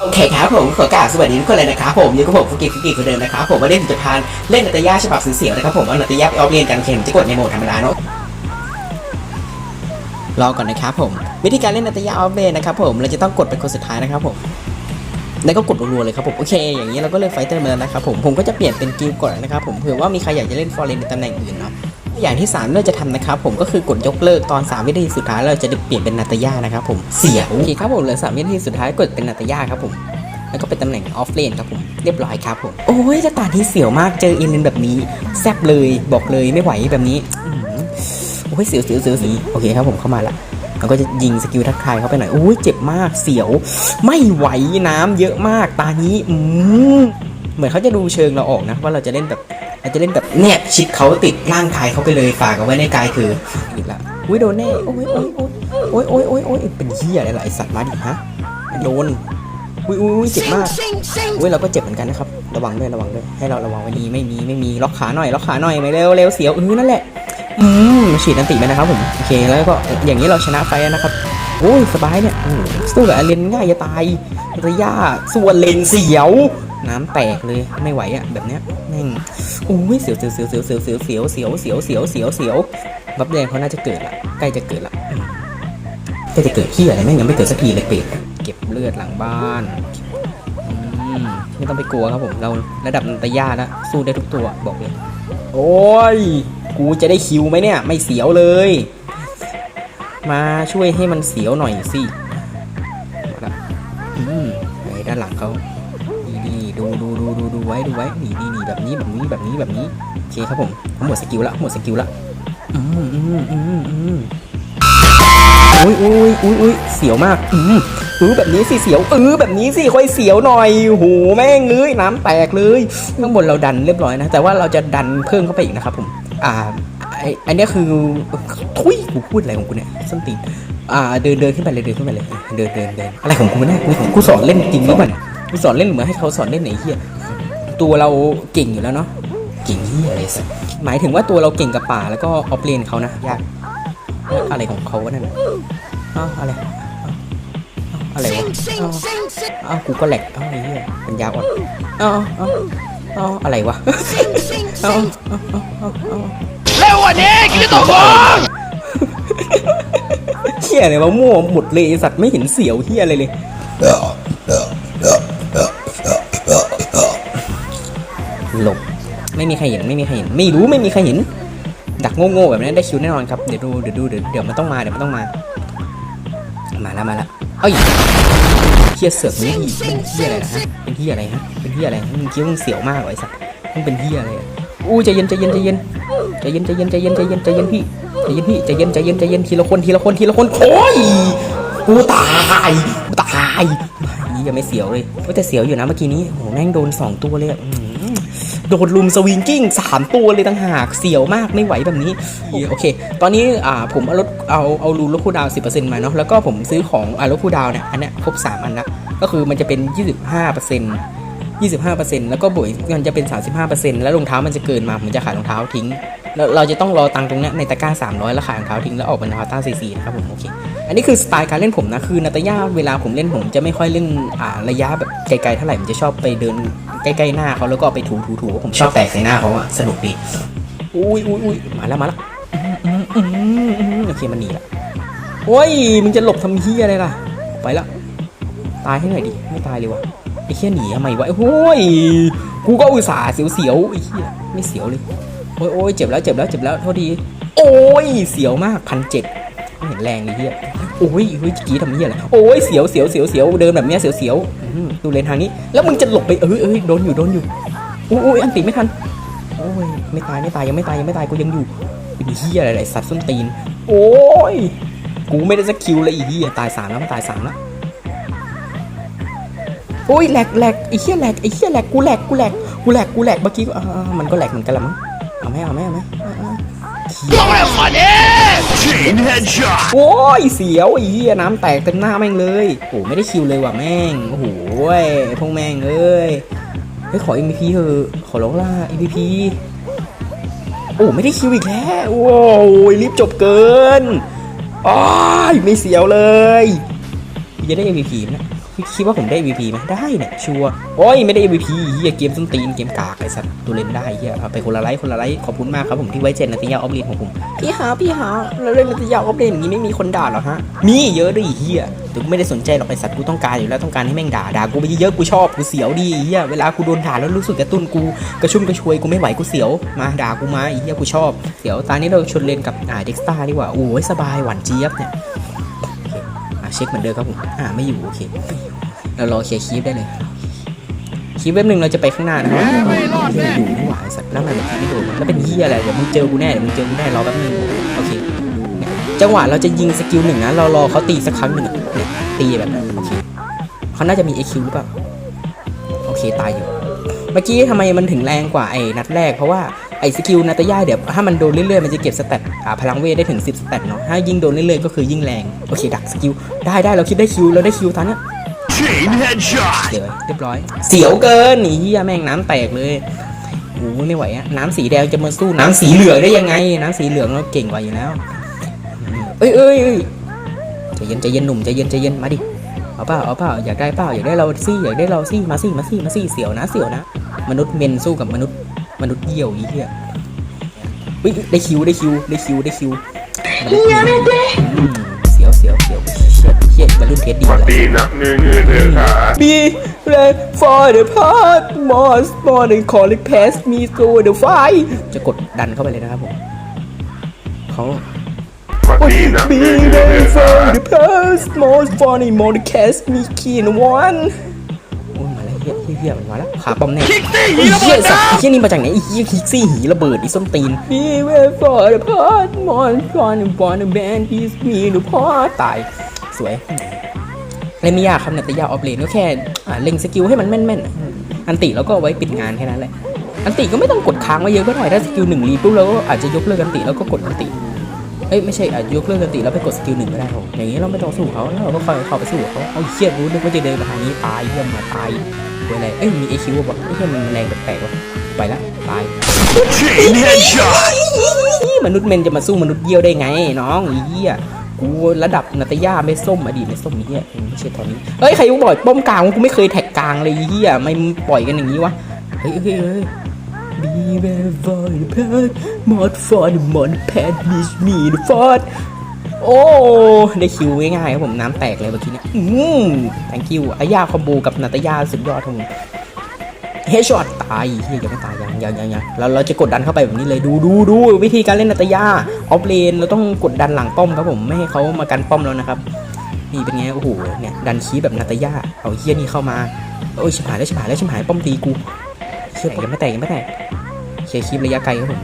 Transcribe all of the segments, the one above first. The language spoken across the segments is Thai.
โอเคครับผมขอกราบสวัสดีทุกคนเลยนะครับผมอยู่กับผมฟุกิฟุกิคนเดิมนะครับผมวันนี้ผมจะพาเล่นนัตยาฉบับสีเสียวนะครับผมเอานัตยาไปออฟเรียนกันเข็มจะกดในโหมดธรรมดาเนาะรอก่อนนะครับผม วิธีการเล่นนัตยาออฟเรียนนะครับผมเราจะต้องกดเป็นคนสุดท้ายนะครับผมแล้วก็กดรัวๆเลยครับผมโอเค อย่างนี้เราก็เล่นไฟเตอร์มาแล้วนะครับผมผมก็จะเปลี่ยนเป็นกิลก่อนนะครับผมเผื่อว่ามีใครอยากจะเล่นฟอร์เรนในตำแหน่งอื่นเนาะ อย่างที่สามเราจะทำนะครับผมก็คือกดยกเลิกตอน 3 วินาทีสุดท้ายเราจะเปลี่ยนเป็นนาตยานะครับผมเสียวโอเคครับผมเหลือ3วินาทีสุดท้ายกดเป็นนาตยาครับผมแล้วก็เป็นตำแหน่งออฟเลนครับผมเรียบร้อยครับผมโอ้ยจะตาที่เสียวมากเจอเอเลนแบบนี้แซบเลยบอกเลยไม่ไหวแบบนี้โอ้ยเสียวเสียวเสียวสีโอเคครับผมเข้ามาละแล้วก็จะยิงสกิลทักทายเข้าไปหน่อยโอ้ยเจ็บมากเสียว ไม่ไหวน้ำเยอะมากตานี้อืเหมือนเขาจะดูเชิงเราออกนะว่าเราจะเล่นแบบ เราจะเล่นแบบแนบชิดเขาติดร่างกายเขาไปเลยฝากเอาไว้ในกายคืออีกละอุ้ยโดนแน่โอ้ยโอ้ยโอ้ยโอ้ยโอ้ยโอ้ยโอ้ยเป็นเหี้ยอะไรล่ะไอสัตว์มาดิฮะโดนอุ้ยอุ้ยอุ้ยเจ็บมากอุ้ยเราก็เจ็บเหมือนกันนะครับระวังด้วยระวังด้วยให้เราระวังไว้ดีไม่มีไม่มีล็อกขาหน่อยล็อกขาหน่อยไม่เร็วเร็วเสียวเออนั่นแหละอืมฉีดนันติไปนะครับผมโอเคแล้วก็อย่างนี้เราชนะไฟแล้วนะครับโอ้ยสบายเนี่ยสู้กับอาเลนง่ายจะตายระยะส่วนเลนเสียว น้ำแตกเลยไม่ไหวอะแบบเนี้ยแม่งโอ้ยเสียวเสียวเสียวเสียวเสียวเสียวเสียวเสียวเสียวเสียวเสียวเสียวบับแดงเขาน่าจะเกิดละใกล้จะเกิดละใกล้จะเกิดที่อะไรแม่งยังไม่เกิดสักทีเลยเป็ดเก็บเลือดหลังบ้านไม่ต้องไปกลัวครับผมเราระดับนันตยานะสู้ได้ทุกตัวบอกเลยโอ้ยกูจะได้คิวไหมเนี่ย ไม่เสียวเลย มาช่วยให้มันเสียวหน่อยสิ ดูดูไว้ดูไว้นี่นี่นี่แบบนี้แบบนี้แบบนี้แบบนี้โอเคครับผมหมดสกิลละหมดสกิลละอืมอืมอืมอืมอุ้ยอุ้ยอุ้ยอุ้ยเสียวมาก อืมเออแบบนี้สิเสียวเออแบบนี้สิค่อยเสียวหน่อยโหแม่งเอ้ยน้ำแตกเลยข้างบนเราดันเรียบร้อยนะ แต่ว่าเราจะดันเพิ่มเข้าไปอีกนะครับผม อ่าไออันนี้คือทุยกูพูดอะไรของกูเนี่ยส้นตีนอ่าเดินเดินขึ้นไปเลยเดินขึ้นไปเลยเดินเดินเดินอะไรของกูเนี่ยกูกูสอนเล่นจริงหรือเปล่ากูสอนเล่นเหมือนให้เขาสอนเล่นไหนเฮีย ตัวเราเก่งอยู่แล้วเนาะเก่งเฮียอะไรสักหมายถึงว่าตัวเราเก่งกับป่าแล้วก็ออฟเลนเขานะยากอะไรของเขาวะนั่นน่ะอ้าวอะไรอะไรวะอ้าวอ้าวกูก็แหลกอ้าวไอ้เหี้ยปัญญาอ่อนอ้าวอ้าวอ้าวอะไรวะอ้าวอ้าวอ้าวอ้าวอ้วเร็วกว่านี้กินต่อคอเหี้ยอะไรวะมั่วหมดเลยสัตว์ไม่เห็นเสียวเหี้ยอะไรเลย หลบไม่มีใครเห็นไม่มีใครเห็นไม่รู้ไม่มีใครเห็น ดักโง่ๆแบบนี้ได้คิวแน่นอนครับเดี๋ยวดูเดี๋ยวดูเดี๋ยวเดี๋ยวมันต้องมาเดี๋ยวมันต้องมา มาแล้วมาแล้วเอ้ยเฮียเสือกนี่เป็นเฮียอะไรนะฮะเป็นเฮียอะไรฮะเป็นเฮียอะไรมึงคิดว่ามึงเสียวมากเหรอไอสัตว์มึงเป็นเฮียอะไรอู้ใจเย็นใจเย็นใจเย็นใจเย็นใจเย็นใจเย็นใจเย็นใจเย็นพี่ใจเย็นพี่ใจเย็นใจเย็นใจเย็นทีละคนทีละคนทีละคนโอ้ยกูตายกูตายนี่ยังไม่เสียวเลยก็แต่เสียวอยู่นะเมื่อกี้นี้โอ้โหแม่งโดนสองตัวเลยอะอื้อหือ โดนลุมสวิงกิ้งสามตัวเลยต่างหากเสียวมากไม่ไหวแบบนี้ โอเค ตอนนี้อ่าผมเอาลดเอาเอารูลดคูดาวสิบเปอร์เซ็นต์มาเนาะแล้วก็ผมซื้อของอ่าลดคูดาวเนี่ยอันเนี้ยครบสามอันละก็คือมันจะเป็น25% 25%แล้วก็บวกมันจะเป็น 35%แล้วรองเท้ามันจะเกินมา ผมจะขายรองเท้าทิ้ง แล้วเราจะต้องรอตังตรงนี้ในตะกร้า 300 แล้วขายรองเท้าทิ้งแล้วออกเป็นรองเต้าซีนะครับผมโอเค อันนี้คือสไตล์การเล่นผมนะคือนาตาย่าเวลาผมเล่นผมจะไม่ค่อยเล่นอ่าระยะแบบไกลๆเท่าไหร่ผมจะชอบไปเดินใกล้ๆหน้าเขาแล้วก็เอาไปถูถูถูผมชอบแตกใส่หน้าเขาอะสนุกดีอุ้ยอุ้ยอุ้ยมาแล้วมาแล้วโอเคมันหนีละโอ้ยมึงจะหลบทำเฮียอะไรล่ะ ไปละตายให้หน่อยดิไม่ตายเลยวะไอ้เหี้ยหนีทำไมวะไอ้ยกูก็อุตส่าห์เสียวๆไอ้เหี้ยไม่เสียวเลย โอ้ยโอ้ยเจ็บแล้วเจ็บแล้วเจ็บแล้วโทษทีโอ้ยเสียวมากพันเจ็ดเห็นแรงเลยเหี้ยโอ้ยเฮ้ยกี้ทำเหี้ยอะไรโอ้ยเสียวเสียวเสียวเสียวเดินแบบเนี้ยเสียวเสียวดูเลนทางนี้ แล้วมึงจะหลบไปเออเออโดนอยู่โดนอยู่อ้ยโอ้ยอันติไม่ทันโอ้ยไม่ตายไม่ตายยังไม่ตายยังไม่ตายกูยังอยู่เป็นเหี้ยอะไรสัตว์ส้นตีน โอ้ยกูไม่ได้สักคิวเลยไอีเหี้ยตายสามแล้วมันตายสามแล้วโอ้ยแหลกแหลกไอ้เหี้ยแหลกไอ้เหี้ยแหลกกูแหลกกูแหลกกูแหลกกูแหลกเมื่อกี้อ่ามันก็แหลกเหมือนกันละมั้ง เอาไหมเอาไหมเอาไหมอ่าอ่าต้องเร็วกว่านี้ Chain headshot โอ้ยเสียวไอ้เหี้ยน้ำแตกเต็มหน้าแม่งเลยโอ้ไม่ได้คิวเลยว่ะแม่งโอ้โหพวกแม่งเอ้ยเฮ้ยขอ MVP เถอะขอร้องล่ะ MVP โอ้ไม่ได้คิวอีกแล้วโอ้ยรีบจบเกินอ้ายไม่เสียวเลยจะได้ MVP นะ คิดว่าผมได้ MVP ไหมได้เนี่ยชัวร์โอ้ยไม่ได้ MVP เฮียเกมส้นตีนเกมกากไอ้สัตว์ตัวเล่นได้เฮียเอาไปคนละไลค์คนละไลค์ขอบคุณมากครับผมที่ไว้เจนนาติยาออฟเลนของผมพี่หาพี่หาเราเล่นนาติยาออฟเลนอย่างนี้ไม่มีคนด่าหรอฮะมีเยอะด้วยไอ้เฮียแต่กูไม่ได้สนใจหรอกไอ้สัตว์กูต้องการอยู่แล้วต้องการให้แม่งด่าด่ากูไปเยอะๆกูชอบกูเสียวดีไอ้เฮียเวลากูโดนด่าแล้วรู้สึกกระตุ้นกูกระชุ่มกระชวยกูไม่ไหวกูเสียวมาด่ากูมาไอ้เฮียกูชอบเดี๋ยวตอนนี้เราชนเลนกับอ่าเด็กสตาร์ดีกว่าโอ้ยสบายหวานเจี๊ยบเนี่ยอะ เช็คเหมือนเดิมครับผม อ่าไม่อยู่โอเค เรารอเคลียร์คีฟได้เลย คีฟเว็บหนึ่งเราจะไปข้างหน้านะครับไม่รอดอยู่ไม่หวสัตว์แล้วมันแบบไม่โดนแล้วเป็นเฮียอะไร เดี๋ยวมึงเจอกูแน่เดี๋ยวมึงเจอกูแน่รอแป๊บนึงโอเค จังหวะเราจะยิงสกิลหนึ่งนะ เรารอเขาตีสักครั้งหนึ่งตีแบบนั้นโอเคเขาน่าจะมี AQ หรือเปล่า โอเคตายอยู่ เมื่อกี้ทำไมมันถึงแรงกว่าไอ้นัดแรกเพราะว่า ไอ้สกิลนาตาย่าเดี๋ยวถ้ามันโดนเรื่อยๆมันจะเก็บสเตตอ่าพลังเวทได้ถึง 10สเตตเนาะถ้ายิ่งโดนเรื่อยๆก็คือยิ่งแรง โอเคดักสกิลได้ได้เราคิดได้คิวเราได้คิวทันเนี่ย Chain headshot. เดี๋ยวเรียบร้อย เสียวเกินหนีเฮียแม่งน้ำแตกเลยโอ้โหไม่ไหวอะน้ำสีแดงจะมาสู้น้ำสีเหลืองได้ยังไง น้ำสีเหลืองเราเก่งกว่าอยู่แล้วเอ้ยเอ้ยเอ้ยใจเย็นใจเย็นหนุ่มใจเย็นใจเย็นมาดิเอาเปล่าเอาเปล่าอยากได้เปล่าอยากได้เราซี่อยากได้เราซี่มาซี่มาซี่มาซี่เสียวนะเสียวนะ มนุษย์เมนสู้กับมนุษย์ มนุษย์เยี่ยวอีเหี้ยเฮ้ยได้คิวได้คิวได้คิวได้คิวมนุษย์เยี่ยวอืมเสียวเสียวเสียวเชี่ยเชี่ยบรรลุเทสดีเลยดีนะเนื้อเนื้อเนื้อขา Be ready for the part more more than calling past me through the fight จะกดดันเข้าไปเลยนะครับผมเขาสวัสดีนะ Be เนื้อเนื้อเนื้ ready อขา for the past more funny more than cast me keen one โอ้ ยมาแล้วเฮียเฮียเฮียมันมาแล้วขาป้อมแน่คิกซี่ไอ้เหี้ยสัตว์ไอ้เหี้ยนี่มาจากไหนไอ้เหี้ยคิกซี่หีระเบิดไอ้ส้นตีน Be ready for the part more funny more than band is me the part ตายสวยเล่นไม่ยากครับเนี่ยแต่ยากออฟเลนก็แค่อ่าเล็งสกิลให้มันแม่นๆอะอันติแล้วก็เอาไว้ปิดงานแค่นั้นแหละอันติก็ไม่ต้องกดค้างไว้เยอะก็ได้ถ้าสกิลหนึ่งรีปุ๊บเราก็อาจจะยกเลิกอันติแล้วก็กดอันติเอ้ยไม่ใช่อาจยกเลิกอันติแล้วไปกดสกิลหนึ่งก็ได้ครับอย่างนี้เราไม่ต้องสู้เขาแล้วเราก็คอยเข้าไปสู้กับเขาเอาเชี่ยรู้นึกว่าจะเดินมาทางนี้ตายเยี่ยมมาตาย เป็นอะไรเอ้ยมีเอคิวบอกไอ้เหี้ยมันแรงแปลกๆว่ะไปละตาย Chain headshot. มนุษย์เมนจะมาสู้มนุษย์เยี่ยวได้ไง น้องไอ้เหี้ยกูระดับนาตยาไม่ส้มอดีตไม่ส้มไอ้เหี้ยไม่ใช่ตอนนี้เอ้ยใครกูบอกป้อมกลางกูไม่เคยแท็กกลางเลยไอ้เหี้ยไม่ปล่อยกันอย่างนี้วะเฮ้ยเฮ้ยเฮ้ย Be very for the pad mod for the mod pad miss me the fort โอ้ ได้คิวง่ายๆครับผมน้ำแตกเลยเมื่อกี้เนี่ยอืม thank you อายาคอมโบกับนาตยาสุดยอดครับผมเฮชอตตายเฮียยังไม่ตายยังยังยังยังเราเราจะกดดันเข้าไปแบบนี้เลยดูดูดูวิธีการเล่นนาตยาออฟเลนเราต้องกดดันหลังป้อมครับผมไม่ให้เขามากันป้อมแล้วนะครับนี่เป็นไงโอ้โหเนี่ยดันคีย์แบบนาตยาเอาเฮียนี่เข้ามาโอ้ยชิบหายแล้วชิบหายแล้วชิบหายป้อมตีกูเฮียยังไม่แตกยังไม่แตกเคลียร์คีย์ระยะไกลครับผม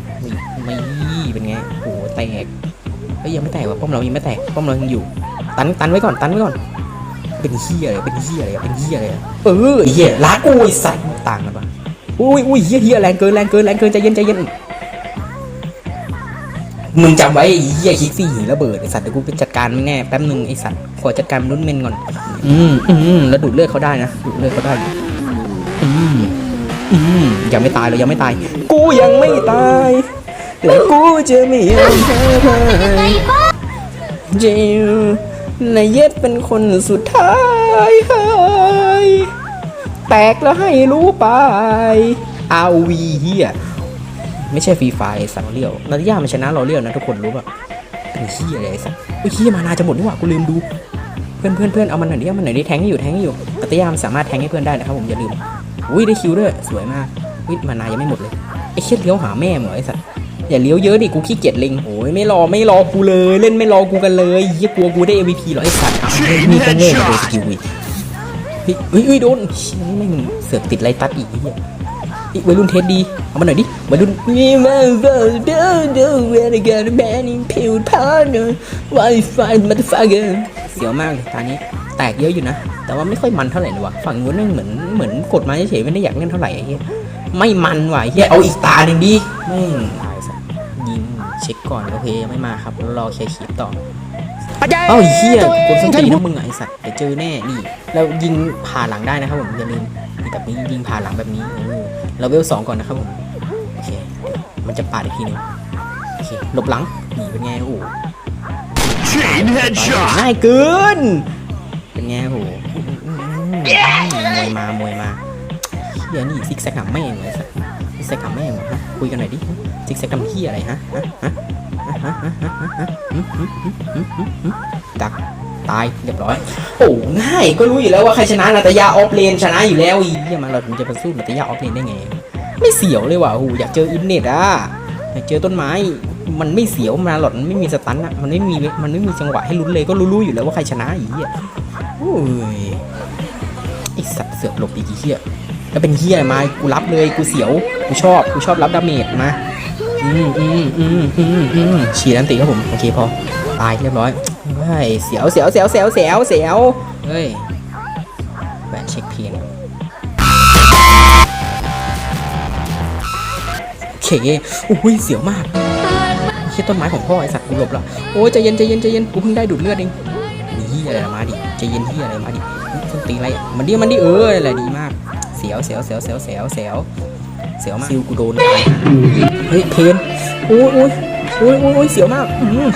ไม่เป็นไงโอ้โหแตก ฮ้ยยังไม่แตกว่ะป้อมเรายังไม่แตกป้อมเรายังอยู่ ตันตันไว้ก่อนตันไว้ก่อน เป็นเฮียอะไรเป็นเฮียอะไรเป็นเฮียอะไรเออเฮียล้าอุ้ยสัตว์ต่างกันปะอุ้ยอุ้ยเฮียเฮียแรงเกินแรงเกินแรงเกินใจเย็นใจเย็นมึงจำไว้ไอ้เฮียคิกซี่หีระเบิดไอสัตว์เดี๋ยวกูไปจัดการมึงแน่แป๊บนึงไอสัตว์ขอจัดการมนุษย์เมนก่อน อืมอืมแล้วดูดเลือดเขาได้นะดูดเลือดเขาได้อืมอืมยังไม่ตายเลยยังไม่ตาย กูยังไม่ตาย และกูจะไม่ยอมแพ้เจลนายเย็ดเป็นคนสุดท้ายเฮ้ยแตกแล้วให้รู้ไปอาวีเฮียไม่ใช่ฟรีไฟสัตว์เลี้ยวนาฬิยามันชนะเราเลี้ยวนะทุกคนรู้ป่ะเป็นเฮียอะไรสัตว์เฮ้ยเฮียมานาจะหมดนี่หว่ากูลืมดูเพื่อนเพื่อนเพื่อนเอามันหน่อยดิเอามันหน่อยดิแทงให้อยู่แทงให้อยู่ปัตยามสามารถแทงให้เพื่อนได้นะครับผมอย่าลืมอุ้ยได้คิวด้วยสวยมากอุ้ยมานายังไม่หมดเลยไอ้เชี่ยเลี้ยวหาแม่เหมือไอ้สัตว์ อย่าเลี้ยวเยอะดิกูขี้เกียจเล็งโอ้ยไม่รอไม่รอกูเลยเล่นไม่รอกูกันเลยเหี้ยกลัวกูได้ MVP เหรอไอ้สัตว์อะนี่เง่มาโดนสกิลอีกเฮ้ยเฮ้ยเฮ้ยโดนเชี่ยนี่แม่เสือกติดไรตัดอีกไอ้เหี้ยอีวัยรุ่นเทสดี เอามาหน่อยดิวัยรุ่นนี่มาเดอเดอเดอเวรกันแมนอินพิวพาร์เนอร์ไวไฟมาฟักเกอร์เสียวมากเลยตอนนี้แตกเยอะอยู่นะ แต่ว่าไม่ค่อยมันเท่าไหร่เลยว่ะฝั่งนู้นนั่งเหมือนเหมือนกดมาเฉยๆไม่ได้อยากเล่นเท่าไหร่ไอ้เหี้ยไม่มันว่ะเหี้ยเอาอีกตาหนึ่งดิไม่ง เช็คก่อนโอเคยังไม่มาครับแล้วรอเคลียร์คลิปต่อเอ้าไอ้เหี้ยกดส้นตีนนะมึงอะไอสัตว์เดี๋ยวเจอแน่นี่แล้วยิงผ่าหลังได้นะครับผมอย่าลืมนี่แบบนี้ยิงผ่าหลังแบบนี้เออเราเวลสองก่อนนะครับผมโอเคมันจะปาดอีกทีหนึงโอเคหลบหลังนี่เป็นไงโอ้โห Chain headshot. ง่ายเกินเป็นไงโหอืมวยมามวยมาเฮียนี่ซิกแซกหาแม่งเลยสัส ซิกแซกทำบแม่ฮะคุยกันหน่อยดิซิกแซกทำที่อะไรฮะฮะฮะฮะฮะฮะตักตายเรียบร้อยโอ้ง่ายก็รู้อยู่แล้วว่าใครชนะนาตยาออฟเลนชนะอยู่แล้วอีเหี้ยมันเราถึงจะไปสู้นาตยาออฟเลนได้ไง ไม่เสียวเลยว่ะฮูอยากเจออินเน็ตอะอยากเจอต้นไม้มันไม่เสียวมาหลอดนไม่มีสตันอะมันไม่มีมันไม่มีจังหวะให้ลุ้นเลยก็รู้ๆอยู่แล้วว่าใครชนะอีอะโอ้ยไอสัตว์เสือกหลบดีกี่เหี้ยแล้วเป็นเหี้ยมากูรับเลยกูเสียว กูชอบกูชอบรับดาเมจมาอืมอืมอืมอืมอืมฉีดอันติครับผม โอเคพอ ตายเรียบร้อยเฮ้ยเสียวเสียวเสียวเสียวเสียวเสียวเฮ้ยแหวนเช็คเพียงโอเคอุ้ยเสียวมากเฮียต้นไม้ของพ่อไอสัตว์กูหลบละโอ้ยใจเย็นใจเย็นใจเย็นกูเพิ่งได้ดูดเลือดเองนี่อะไรมาดิใจเย็นเฮียอะไรมาดิส้นตีอะไรมันดิมันดิเอออะไรดีมาก เสียวเสียวเสียวเสียวเสียวเสียว เสียวมากซิวกูโดนเฮ้ยเพนโอ้ยโอ้ยโอ้ยโอ้ยโอ้ยเสียวมากอืม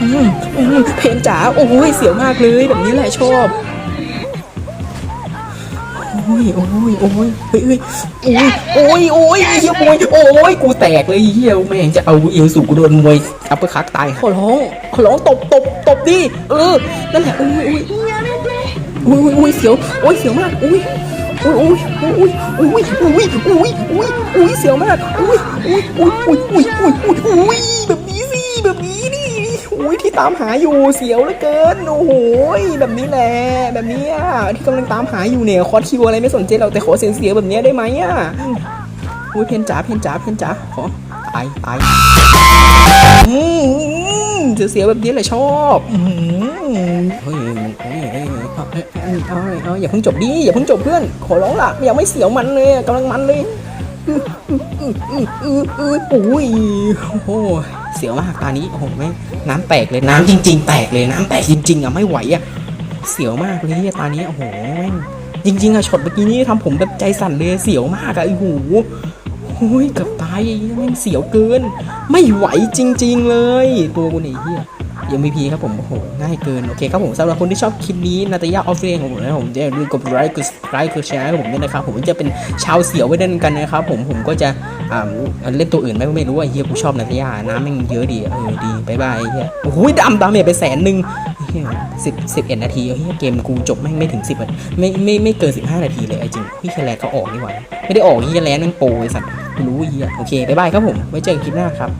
อืมอืมเพนจ๋าโอ้ยเสียวมากเลยแบบนี้แหละชอบโอ้ยโอ้ยโอ้ยเฮ้ยเฮ้ยโอ้ยโอ้ยโอ้ยเฮียมวยโอ้ยกูแตกเลยเฮียแม่งจะเอาเอวสู่กูโดนมวยอัปเปอร์คัตตายขอร้องขอร้องตบตบตบดิเออนั่นแหละโอ้ยโอ้ยโอ้ยโอ้ยเสียวโอ้ยเสียวมากโอ้ย โอ้ยโอ้ยโอ้ยโอ้ยโอ้ยโอ้ยโอ้ยเสียวมากโอ้ยโอ้ยโอ้ยโอ้ยโอ้ยโอ้ยอ้ยโอ้ยแบบนี้สิแบบนี้นี่โอ้ยที่ตามหาอยู่เสียวเหลือเกินโอ้โหแบบนี้แหละแบบนี้อะที่กำลังตามหาอยู่เนี่ยคอร์คิวอะไรไม่สนใจเราแต่ขอเสียงเสียแบบนี้ได้ไหมอะอุ้ยเพนจ๋าเพนจ๋าเพนจ๋าขอตายตายอืม เสียเสียแบบนี้แหละชอบอืมเฮ้ยมันเฮ้ยเฮ้ยเอาเอาเอาเอาอย่าเพิ่งจบดิอย่าเพิ่งจบเพื่อน ขอร้องล่ะยังไม่เสียวมันเลยกำลังมันเลยอืออืออืออืออือโอ้ยโอ้โหเสียวมากตานี้โอ้โหแม่งน้ำแตกเลยน้ำจริง ๆ แตกเลยน้ำแตกจริง ๆอะไม่ไหวอะเสียวมากเลยอะตานี้โอ้โหแม่งจริงๆอะช็อตเมื่อกี้นี้ทำผมแบบใจสั่นเลยเสียวมากอะไอ้หู โอ้ยเกือบตายไอ้เหี้ยแม่งเสียวเกิน ไม่ไหวจริง ๆ เลย ตัวกูเนี่ยเฮีย MVP ครับผมโอ้โหง่ายเกิน โอเคครับผมสำหรับคนที่ชอบคลิปนี้นาตยาออฟเฟรนของผมนะผมจะอย่าลืมกดไลค์กดไลค์กดแชร์ให้ผมด้วยนะครับ ผมจะเป็นชาวเสียวไว้เล่นกันนะครับผมผมก็จะอ่าเล่นตัวอื่นไม่ไม่รู้ว่าเฮียกูชอบนาตยาน้ำม่งเยอะดีเออดีบายบายเฮียโอ้โหดำดำเนี่ยไปแสนหนึ่งเฮียสิบสิบเอ็ดนาทีเฮียเกมกูจบแม่งไม่ถึงสิบไม่ไม่ไม่เกินสิบห้านาทีเลยไอ้จริงพี่แคลร์เขาออกนี่หว่าไม่ได้ออกเฮียแลนด์แม่งโปรไอ้สัตว์ รู้เฮียโอเคบายบายครับผมไว้เจอกันคลิปหน้าครับ